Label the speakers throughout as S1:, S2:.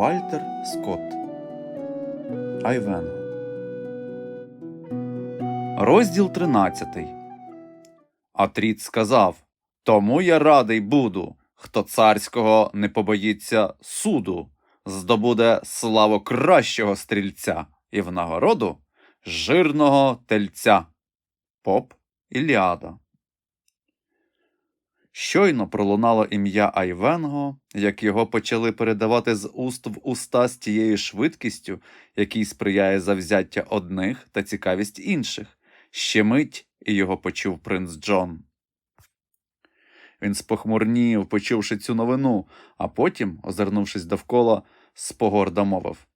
S1: Вальтер Скотт. Айвенго Розділ 13 Атріт сказав Тому я радий буду, хто царського не побоїться суду, здобуде славу кращого стрільця і в нагороду жирного тельця. Поп Іліада Щойно пролунало ім'я Айвенго, як його почали передавати з уст в уста з тією швидкістю, якій сприяє завзяття одних та цікавість інших. Ще мить і його почув принц Джон. Він спохмурнів, почувши цю новину, а потім, озирнувшись довкола, спогорда мовив.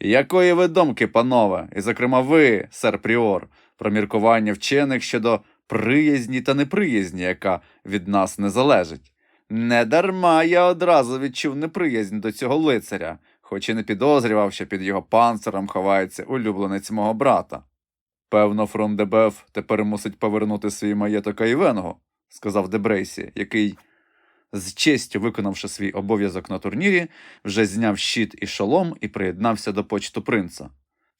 S1: Якої ви думки, панове, і, зокрема, ви, сер Пріор, про міркування вчених щодо приязні та неприязні, яка від нас не залежить. Недарма я одразу відчув неприязнь до цього лицаря, хоч і не підозрював, що під його панциром ховається улюбленець мого брата. Певно, фрон Дебеф тепер мусить повернути свій маєток Айвенго, сказав Дебрейсі, який, з честю виконавши свій обов'язок на турнірі, вже зняв щит і шолом і приєднався до почту принца.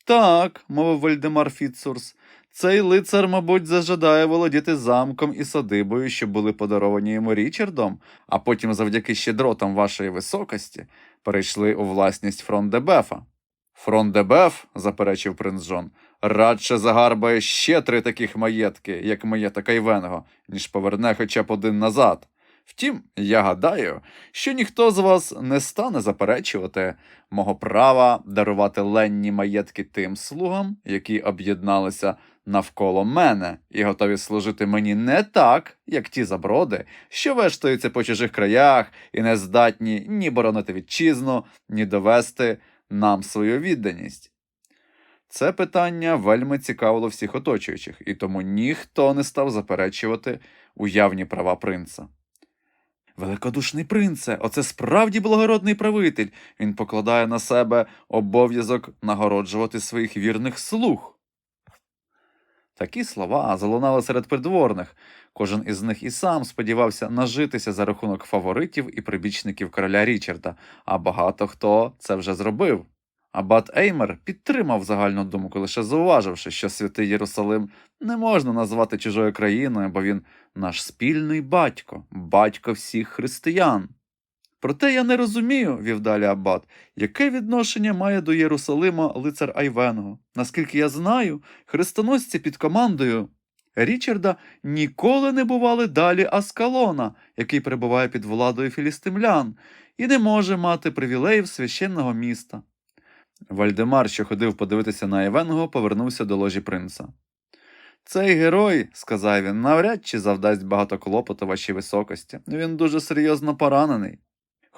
S1: Так, мовив Вальдемар Фіцурс, цей лицар, мабуть, зажадає володіти замком і садибою, що були подаровані йому Річардом, а потім, завдяки щедротам вашої високості, перейшли у власність фрон Дебефа. Фрон Дебеф, заперечив принц Джон, радше загарбає ще три таких маєтки, як маєток Айвенго, ніж поверне хоча б один назад. Втім, я гадаю, що ніхто з вас не стане заперечувати мого права дарувати ленні маєтки тим слугам, які об'єдналися навколо мене і готові служити мені не так, як ті заброди, що вештаються по чужих краях і не здатні ні боронити вітчизну, ні довести нам свою відданість. Це питання вельми цікавило всіх оточуючих, і тому ніхто не став заперечувати уявні права принца. Великодушний принце, оце справді благородний правитель. Він покладає на себе обов'язок нагороджувати своїх вірних слуг. Такі слова залунали серед придворних. Кожен із них і сам сподівався нажитися за рахунок фаворитів і прибічників короля Річарда, а багато хто це вже зробив. Абат Еймер підтримав загальну думку, лише зауваживши, що святий Єрусалим не можна назвати чужою країною, бо він наш спільний батько, батько всіх християн. Проте я не розумію, вів далі Аббат, яке відношення має до Єрусалима лицар Айвенго. Наскільки я знаю, хрестоносці під командою Річарда ніколи не бували далі Аскалона, який перебуває під владою філістимлян, і не може мати привілеїв священного міста. Вальдемар, що ходив подивитися на Євенго, повернувся до ложі принца. Цей герой, сказав він, навряд чи завдасть багато клопоту вашій високості. Він дуже серйозно поранений.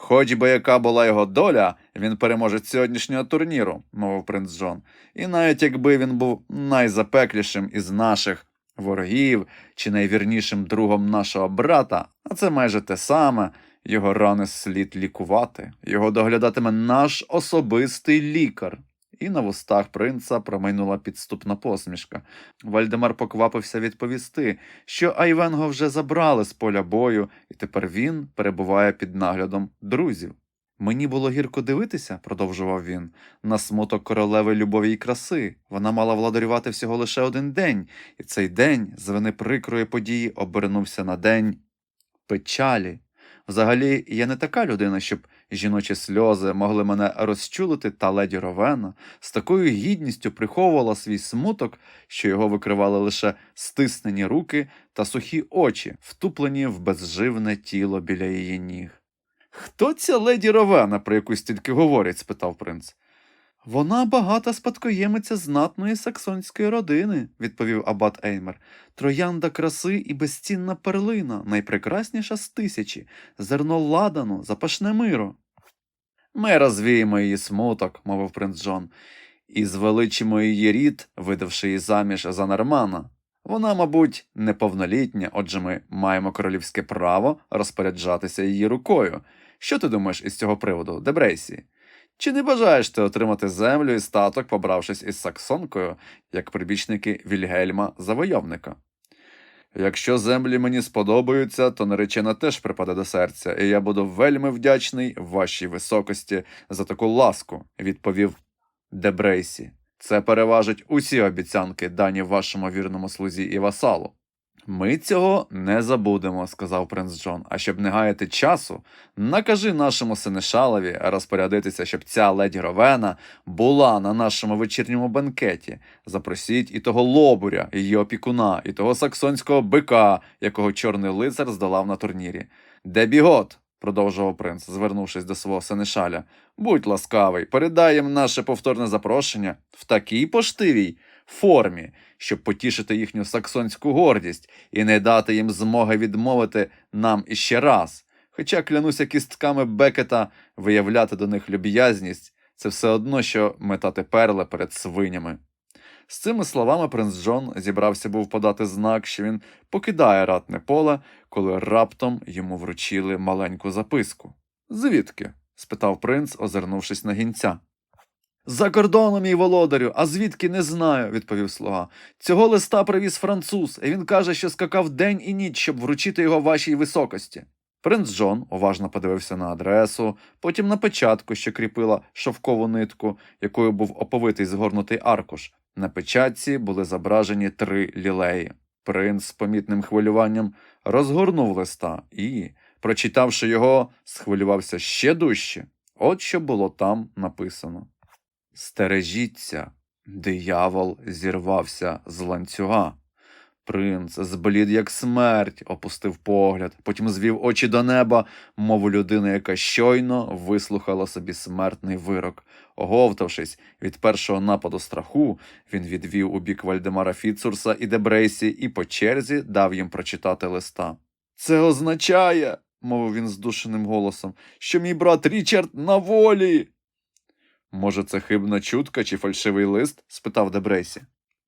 S1: Хоч би яка була його доля, він переможе сьогоднішнього турніру, мовив принц Джон. І навіть якби він був найзапеклішим із наших ворогів чи найвірнішим другом нашого брата, а це майже те саме, його рани слід лікувати, його доглядатиме наш особистий лікар. І на вустах принца промайнула підступна посмішка. Вальдемар поквапився відповісти, що Айвенго вже забрали з поля бою, і тепер він перебуває під наглядом друзів. Мені було гірко дивитися, продовжував він, на смуток королеви любові й краси. Вона мала владарювати всього лише один день, і цей день з вини прикрої події обернувся на день печалі. Взагалі, я не така людина, щоб жіночі сльози могли мене розчулити, та леді Ровена з такою гідністю приховувала свій смуток, що його викривали лише стиснені руки та сухі очі, втуплені в безживне тіло біля її ніг. Хто ця леді Ровена, про яку стільки говорять? спитав принц. Вона багата спадкоємиця знатної саксонської родини, відповів абат Еймер. Троянда краси і безцінна перлина, найпрекрасніша з тисячі, зерно ладану, запашне миро. Ми розвіємо її смуток, мовив принц Джон, і звеличимо її рід, видавши її заміж за Нормана. Вона, мабуть, неповнолітня, отже ми маємо королівське право розпоряджатися її рукою. Що ти думаєш із цього приводу, Дебрейсі? Чи не бажаєш ти отримати землю і статок, побравшись із Саксонкою, як прибічники Вільгельма Завойовника? Якщо землі мені сподобаються, то наречена теж припаде до серця, і я буду вельми вдячний вашій високості за таку ласку, відповів Дебрейсі. Це переважить усі обіцянки, дані вашому вірному слузі і васалу. Ми цього не забудемо, сказав принц Джон. А щоб не гаяти часу, накажи нашому синешалові розпорядитися, щоб ця ледь Ровена була на нашому вечірньому бенкеті. Запросіть і того лобуря, її опікуна, і того саксонського бика, якого чорний лицар здолав на турнірі. Де бігот? продовжував принц, звернувшись до свого синешаля. Будь ласкавий, передай їм наше повторне запрошення в такій поштивій формі, щоб потішити їхню саксонську гордість і не дати їм змоги відмовити нам іще раз. Хоча клянуся кістками Бекета виявляти до них люб'язність, це все одно, що метати перли перед свинями. З цими словами принц Джон зібрався був подати знак, що він покидає ратне поле, коли раптом йому вручили маленьку записку. Звідки? спитав принц, озирнувшись на гінця. За кордоном, мій володарю, а звідки не знаю, відповів слуга. Цього листа привіз француз, і він каже, що скакав день і ніч, щоб вручити його вашій високості. Принц Джон уважно подивився на адресу, потім на печатку, що кріпила шовкову нитку, якою був оповитий згорнутий аркуш. На печатці були зображені три лілеї. Принц з помітним хвилюванням розгорнув листа і, прочитавши його, схвилювався ще дужче. От що було там написано. Стережіться, диявол зірвався з ланцюга. Принц зблід, як смерть, опустив погляд, потім звів очі до неба, мов людина, яка щойно вислухала собі смертний вирок. Оговтавшись від першого нападу страху, він відвів у бік Вальдемара Фіцурса і Дебрейсі і по черзі дав їм прочитати листа. Це означає, мовив він здушеним голосом, що мій брат Річард на волі. Може, це хибна чутка чи фальшивий лист? спитав Дебрейсі.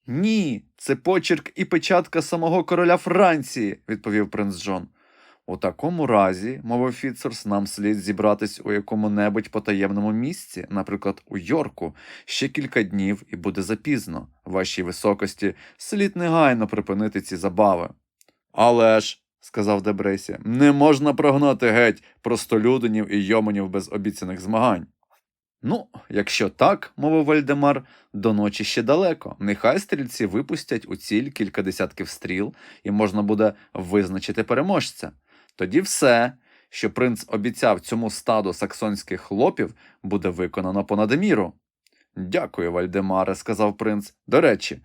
S1: Ні, це почерк і печатка самого короля Франції, відповів принц Джон. У такому разі, мовив Фіцерс, нам слід зібратись у якому-небудь потаємному місці, наприклад, у Йорку, ще кілька днів і буде запізно. Вашій високості слід негайно припинити ці забави. Але ж, сказав Дебрейсі, не можна прогнати геть простолюдинів і йоманів без обіцяних змагань. Ну, якщо так, мовив Вальдемар, до ночі ще далеко. Нехай стрільці випустять у ціль кілька десятків стріл, і можна буде визначити переможця. Тоді все, що принц обіцяв цьому стаду саксонських хлопів, буде виконано понад міру. Дякую, Вальдемаре, сказав принц. До речі,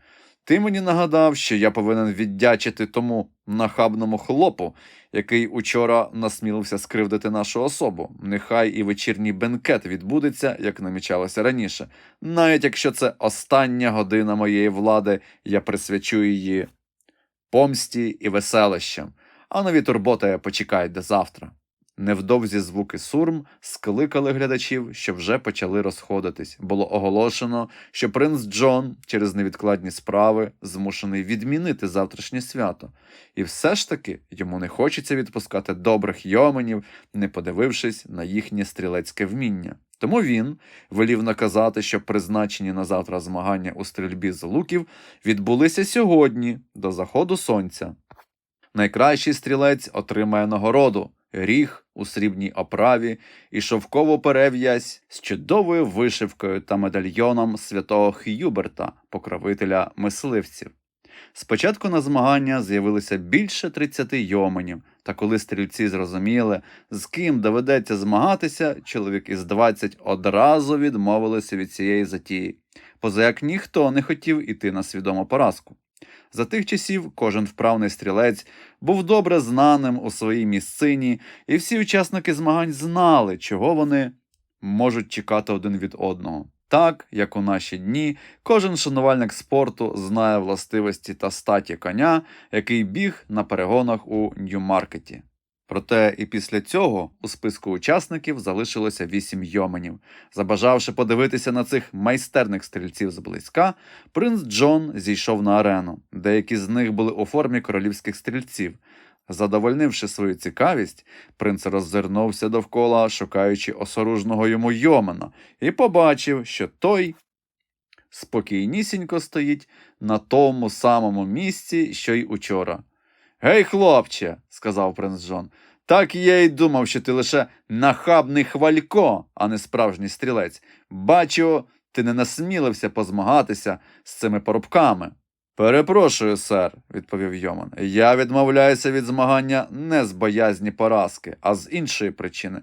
S1: ти мені нагадав, що я повинен віддячити тому нахабному хлопу, який учора насмілився скривдити нашу особу. Нехай і вечірній бенкет відбудеться, як намічалося раніше. Навіть якщо це остання година моєї влади, я присвячу її помсті і веселищам, а нові турботи почекають до завтра. Невдовзі звуки сурм скликали глядачів, що вже почали розходитись. Було оголошено, що принц Джон через невідкладні справи змушений відмінити завтрашнє свято, і все ж таки йому не хочеться відпускати добрих йоменів, не подивившись на їхнє стрілецьке вміння. Тому він велів наказати, щоб призначені на завтра змагання у стрільбі з луків відбулися сьогодні, до заходу сонця. Найкращий стрілець отримає нагороду ріг у срібній оправі і шовкову перев'язь з чудовою вишивкою та медальйоном святого Х'юберта, покровителя мисливців. Спочатку на змагання з'явилося більше 30 йоменів, та коли стрільці зрозуміли, з ким доведеться змагатися, чоловік із 20 одразу відмовилися від цієї затії, поза як ніхто не хотів іти на свідому поразку. За тих часів кожен вправний стрілець був добре знаним у своїй місцині, і всі учасники змагань знали, чого вони можуть чекати один від одного. Так, як у наші дні, кожен шанувальник спорту знає властивості та статі коня, який біг на перегонах у Нью-Маркеті. Проте і після цього у списку учасників залишилося вісім йоменів. Забажавши подивитися на цих майстерних стрільців зблизька, принц Джон зійшов на арену. Деякі з них були у формі королівських стрільців. Задовольнивши свою цікавість, принц роззирнувся довкола, шукаючи осоружного йому йомена, і побачив, що той спокійнісінько стоїть на тому самому місці, що й учора. Гей, хлопче, сказав принц Джон. Так я й думав, що ти лише нахабний хвалько, а не справжній стрілець. Бачу, ти не насмілився позмагатися з цими поробками. Перепрошую, сер, відповів Йоман. Я відмовляюся від змагання не з боязні поразки, а з іншої причини.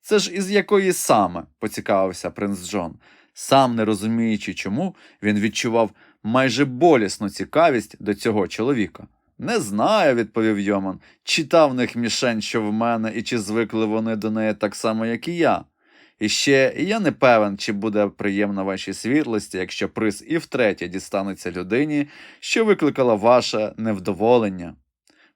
S1: Це ж із якої саме, поцікавився принц Джон. Сам не розуміючи чому, він відчував майже болісну цікавість до цього чоловіка. Не знаю, відповів Йоман. Читав в них мішень, що в мене, і чи звикли вони до неї так само, як і я. І ще я не певен, чи буде приємна вашій світлості, якщо приз і втретє дістанеться людині, що викликала ваше невдоволення.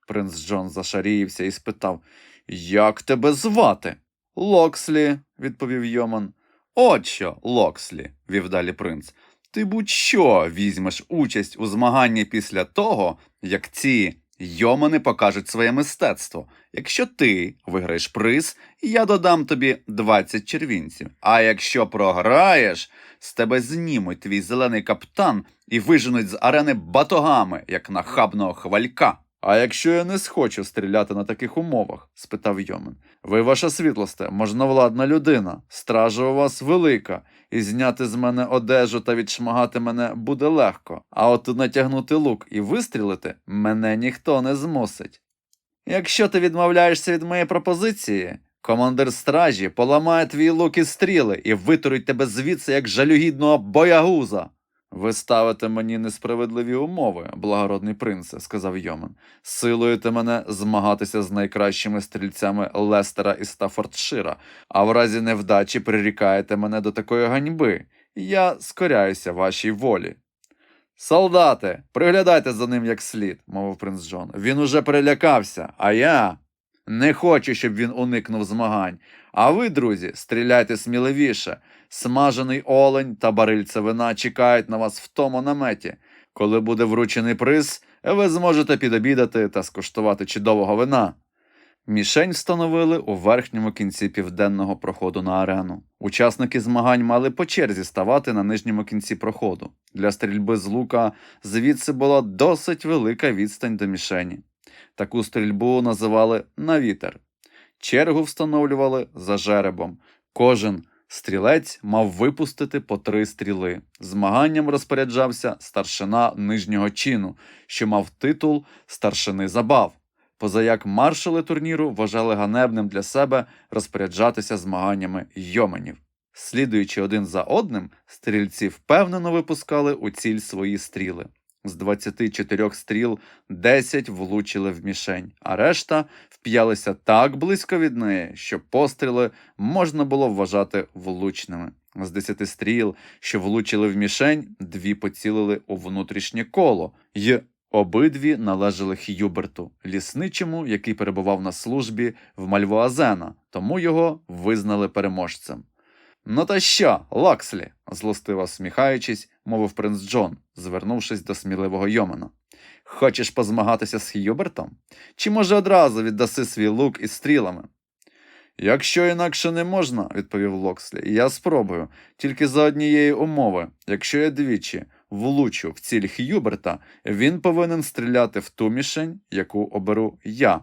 S1: Принц Джон зашаріївся і спитав Як тебе звати? Локслі, відповів Йоман. От що, Локслі, вів далі принц. Ти будь-що візьмеш участь у змаганні після того, як ці йомани покажуть своє мистецтво. Якщо ти виграєш приз, я додам тобі 20 червінців. А якщо програєш, з тебе знімуть твій зелений каптан і виженуть з арени батогами, як нахабного хвалька. А якщо я не схочу стріляти на таких умовах? спитав Йомен. Ви, ваша світлосте, можновладна людина, стража у вас велика, і зняти з мене одежу та відшмагати мене буде легко, а от натягнути лук і вистрілити мене ніхто не змусить. Якщо ти відмовляєшся від моєї пропозиції, командир стражі поламає твій лук і стріли і витурить тебе звідси як жалюгідного боягуза. Ви ставите мені несправедливі умови, благородний принце, сказав Йомен. Силуєте мене змагатися з найкращими стрільцями Лестера і Стафордшира, а в разі невдачі прирікаєте мене до такої ганьби. Я скоряюся вашій волі. Солдати, приглядайте за ним як слід, мовив принц Джон. Він уже перелякався, а я не хочу, щоб він уникнув змагань. А ви, друзі, стріляйте сміливіше. Смажений олень та барильце вина чекають на вас в тому наметі. Коли буде вручений приз, ви зможете підобідати та скуштувати чудового вина. Мішень встановили у верхньому кінці південного проходу на арену. Учасники змагань мали по черзі ставати на нижньому кінці проходу. Для стрільби з лука звідси була досить велика відстань до мішені. Таку стрільбу називали на вітер. Чергу встановлювали за жеребом. Кожен стрілець мав випустити по три стріли. Змаганням розпоряджався старшина нижнього чину, що мав титул старшини забав. Позаяк маршали турніру вважали ганебним для себе розпоряджатися змаганнями йоменів. Слідуючи один за одним, стрільці впевнено випускали у ціль свої стріли. З 24 стріл 10 влучили в мішень, а решта вп'ялися так близько від неї, що постріли можна було вважати влучними. З 10 стріл, що влучили в мішень, дві поцілили у внутрішнє коло, й обидві належали Х'юберту, лісничому, який перебував на службі в Мальвуазена, тому його визнали переможцем. Ну та що, Локслі? злостиво всміхаючись, мовив принц Джон, звернувшись до сміливого Йомана. Хочеш позмагатися з Х'юбертом? Чи може одразу віддаси свій лук із стрілами? Якщо інакше не можна, відповів Локслі, я спробую, тільки за однієї умови. Якщо я двічі влучу в ціль Х'юберта, він повинен стріляти в ту мішень, яку оберу я.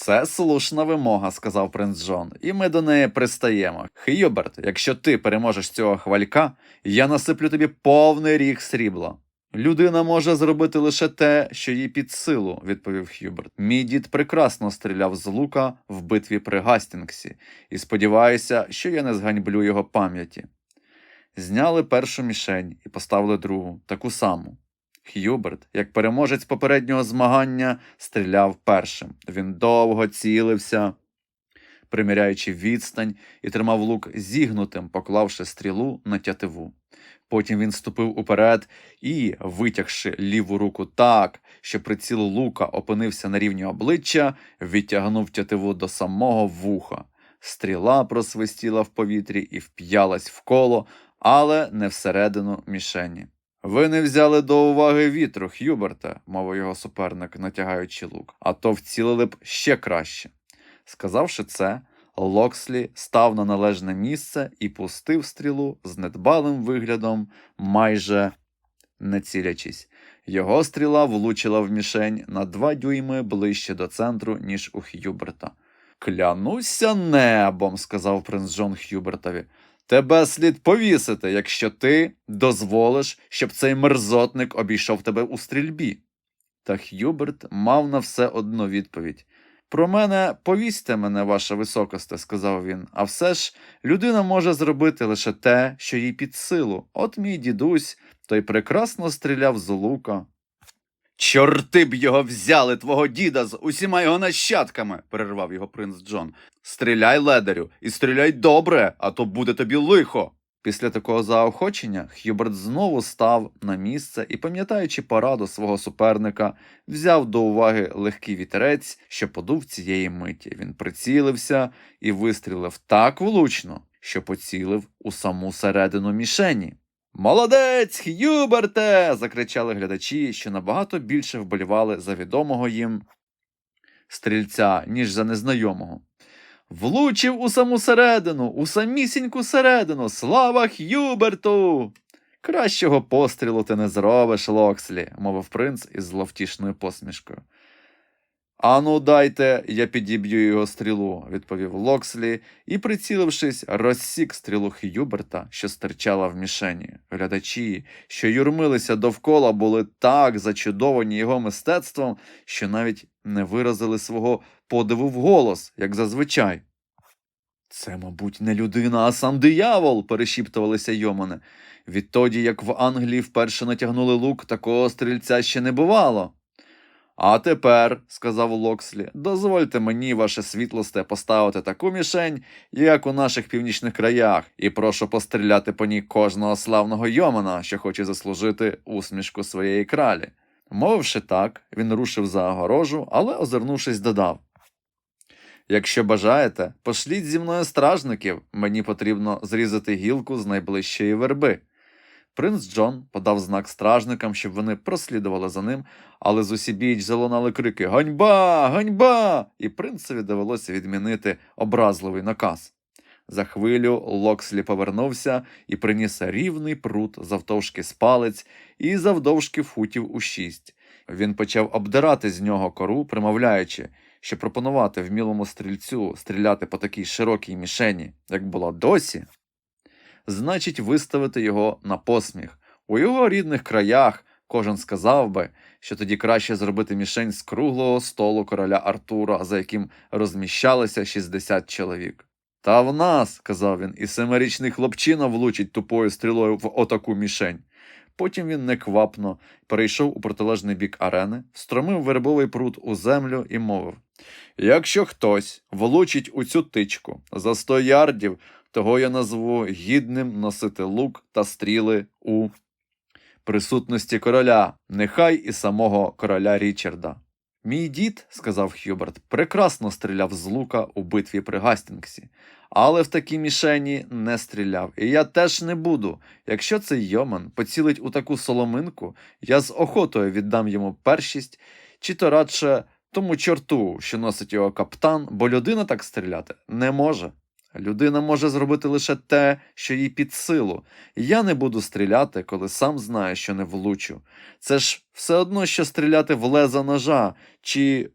S1: Це слушна вимога, сказав принц Джон, і ми до неї пристаємо. Х'юберт, якщо ти переможеш цього хвалька, я насиплю тобі повний ріг срібла. Людина може зробити лише те, що їй під силу, відповів Х'юберт. Мій дід прекрасно стріляв з лука в битві при Гастінгсі, і сподіваюся, що я не зганьблю його пам'яті. Зняли першу мішень і поставили другу, таку саму. Х'юберт, як переможець попереднього змагання, стріляв першим. Він довго цілився, приміряючи відстань, і тримав лук зігнутим, поклавши стрілу на тятиву. Потім він ступив уперед і, витягши ліву руку так, що приціл лука опинився на рівні обличчя, відтягнув тятиву до самого вуха. Стріла просвистіла в повітрі і вп'ялась в коло, але не всередину мішені. Ви не взяли до уваги вітру, Х'юберте, мовив його суперник, натягаючи лук, а то вцілили б ще краще. Сказавши це, Локслі став на належне місце і пустив стрілу з недбалим виглядом, майже не цілячись. Його стріла влучила в мішень на два дюйми ближче до центру, ніж у Х'юберта. Клянуся небом, сказав принц Джон Х'юбертові. Тебе слід повісити, якщо ти дозволиш, щоб цей мерзотник обійшов тебе у стрільбі. Та Х'юберт мав на все одну відповідь. Про мене повісьте мене, ваша високосте, сказав він, а все ж людина може зробити лише те, що їй під силу. От мій дідусь, той прекрасно стріляв з лука. Чорти б його взяли, твого діда, з усіма його нащадками, перервав його принц Джон. Стріляй, ледарю, і стріляй добре, а то буде тобі лихо. Після такого заохочення Х'юберт знову став на місце і, пам'ятаючи пораду свого суперника, взяв до уваги легкий вітерець, що подув цієї миті. Він прицілився і вистрілив так влучно, що поцілив у саму середину мішені. Молодець, Х'юберте! закричали глядачі, що набагато більше вболівали за відомого їм стрільця, ніж за незнайомого. Влучив у саму середину, у самісіньку середину. Слава Х'юберту! Кращого пострілу ти не зробиш, Локслі, мовив принц із зловтішною посмішкою. Ану, дайте, я підіб'ю його стрілу, відповів Локслі і, прицілившись, розсік стрілу Х'юберта, що стирчала в мішені. Глядачі, що юрмилися довкола, були так зачудовані його мистецтвом, що навіть не виразили свого подиву вголос, як зазвичай. Це, мабуть, не людина, а сам диявол, перешіптувалися Йомани. Відтоді, як в Англії вперше натягнули лук, такого стрільця ще не бувало. А тепер, сказав Локслі, дозвольте мені, ваше світлосте, поставити таку мішень, як у наших північних краях, і прошу постріляти по ній кожного славного Йомана, що хоче заслужити усмішку своєї кралі. Мовивши так, він рушив за огорожу, але, озирнувшись, додав. Якщо бажаєте, пошліть зі мною стражників, мені потрібно зрізати гілку з найближчої верби. Принц Джон подав знак стражникам, щоб вони прослідували за ним, але з усібіч залунали крики Ганьба! Ганьба! І принцеві довелося відмінити образливий наказ. За хвилю Локслі повернувся і приніс рівний прут завтовшки з палець і завдовжки футів у шість. Він почав обдирати з нього кору, примовляючи, що пропонувати вмілому стрільцю стріляти по такій широкій мішені, як було досі, значить виставити його на посміх. У його рідних краях кожен сказав би, що тоді краще зробити мішень з круглого столу короля Артура, за яким розміщалося 60 чоловік. Та в нас, казав він, і семирічний хлопчина влучить тупою стрілою в отаку мішень. Потім він неквапно перейшов у протилежний бік арени, встромив вербовий прут у землю і мовив Якщо хтось влучить у цю тичку за сто ярдів, того я назву гідним носити лук та стріли у присутності короля, нехай і самого короля Річарда. Мій дід, сказав Х'юберт, прекрасно стріляв з лука у битві при Гастінгсі, але в такій мішені не стріляв, і я теж не буду. Якщо цей Йоман поцілить у таку соломинку, я з охотою віддам йому першість, чи то радше тому чорту, що носить його каптан, бо людина так стріляти не може. Людина може зробити лише те, що їй під силу. Я не буду стріляти, коли сам знаю, що не влучу. Це ж все одно, що стріляти в леза ножа, чи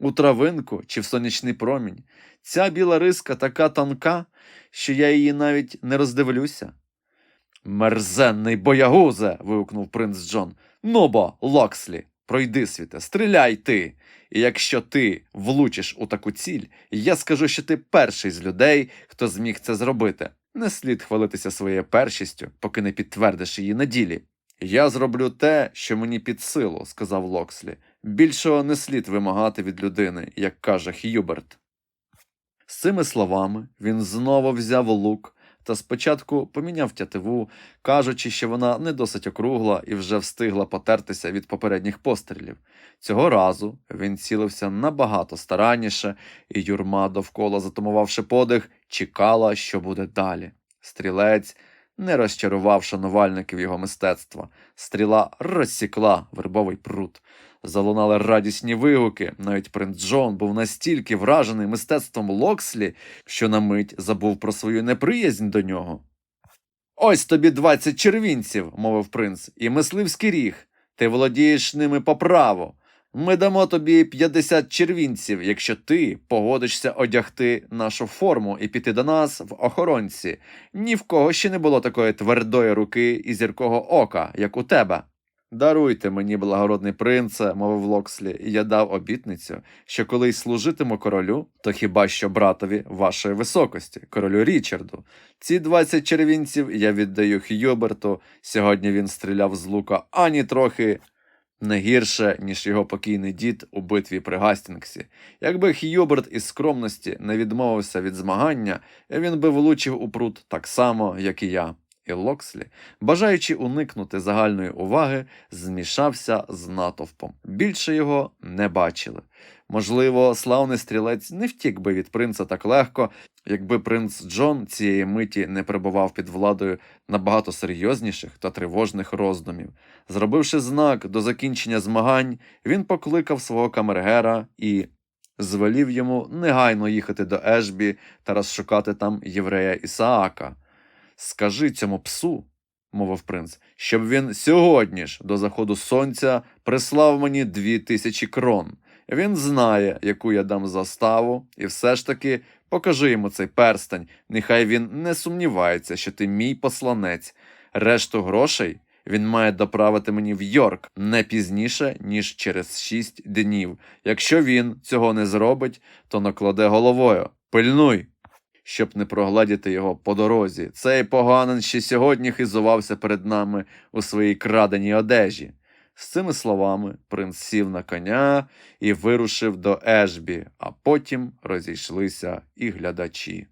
S1: у травинку, чи в сонячний промінь. Ця біла риска така тонка, що я її навіть не роздивлюся. Мерзенний боягузе. вигукнув принц Джон. Нобо, Локслі, пройди світе, стріляй ти. І якщо ти влучиш у таку ціль, я скажу, що ти перший з людей, хто зміг це зробити. Не слід хвалитися своєю першістю, поки не підтвердиш її на ділі. Я зроблю те, що мені під силу, сказав Локслі. Більшого не слід вимагати від людини, як каже Х'юберт. З цими словами він знову взяв лук та спочатку поміняв тятиву, кажучи, що вона не досить округла і вже встигла потертися від попередніх пострілів. Цього разу він цілився набагато старанніше, і юрма, довкола затумувавши подих, чекала, що буде далі. Стрілець не розчарував шанувальників його мистецтва. Стріла розсікла вербовий прут. Залунали радісні вигуки. Навіть принц Джон був настільки вражений мистецтвом Локслі, що на мить забув про свою неприязнь до нього. Ось тобі двадцять червінців, мовив принц, і мисливський ріг. Ти володієш ними по праву. Ми дамо тобі 50 червінців, якщо ти погодишся одягти нашу форму і піти до нас в охоронці. Ні в кого ще не було такої твердої руки і зіркого ока, як у тебе. Даруйте мені, благородний принце, мовив Локслі, і я дав обітницю, що коли й служитиму королю, то хіба що братові вашої високості, королю Річарду. Ці 20 червінців я віддаю Хьюберту. Сьогодні він стріляв з лука ані трохи не гірше, ніж його покійний дід у битві при Гастінгсі. Якби Хьюберт із скромності не відмовився від змагання, він би влучив у пруд так само, як і я. І Локслі, бажаючи уникнути загальної уваги, змішався з натовпом. Більше його не бачили. Можливо, славний стрілець не втік би від принца так легко, якби принц Джон цієї миті не перебував під владою набагато серйозніших та тривожних роздумів. Зробивши знак до закінчення змагань, він покликав свого камергера і звелів йому негайно їхати до Ешбі та розшукати там єврея Ісаака. Скажи цьому псу, мовив принц, щоб він сьогодні ж до заходу сонця прислав мені дві тисячі крон. Він знає, яку я дам заставу, і все ж таки покажи йому цей перстень. Нехай він не сумнівається, що ти мій посланець. Решту грошей він має доправити мені в Йорк не пізніше, ніж через шість днів. Якщо він цього не зробить, то накладе головою. Пильнуй! Щоб не прогладіти його по дорозі. Цей поганин ще сьогодні хизувався перед нами у своїй краденій одежі. З цими словами принц сів на коня і вирушив до Ешбі, а потім розійшлися і глядачі.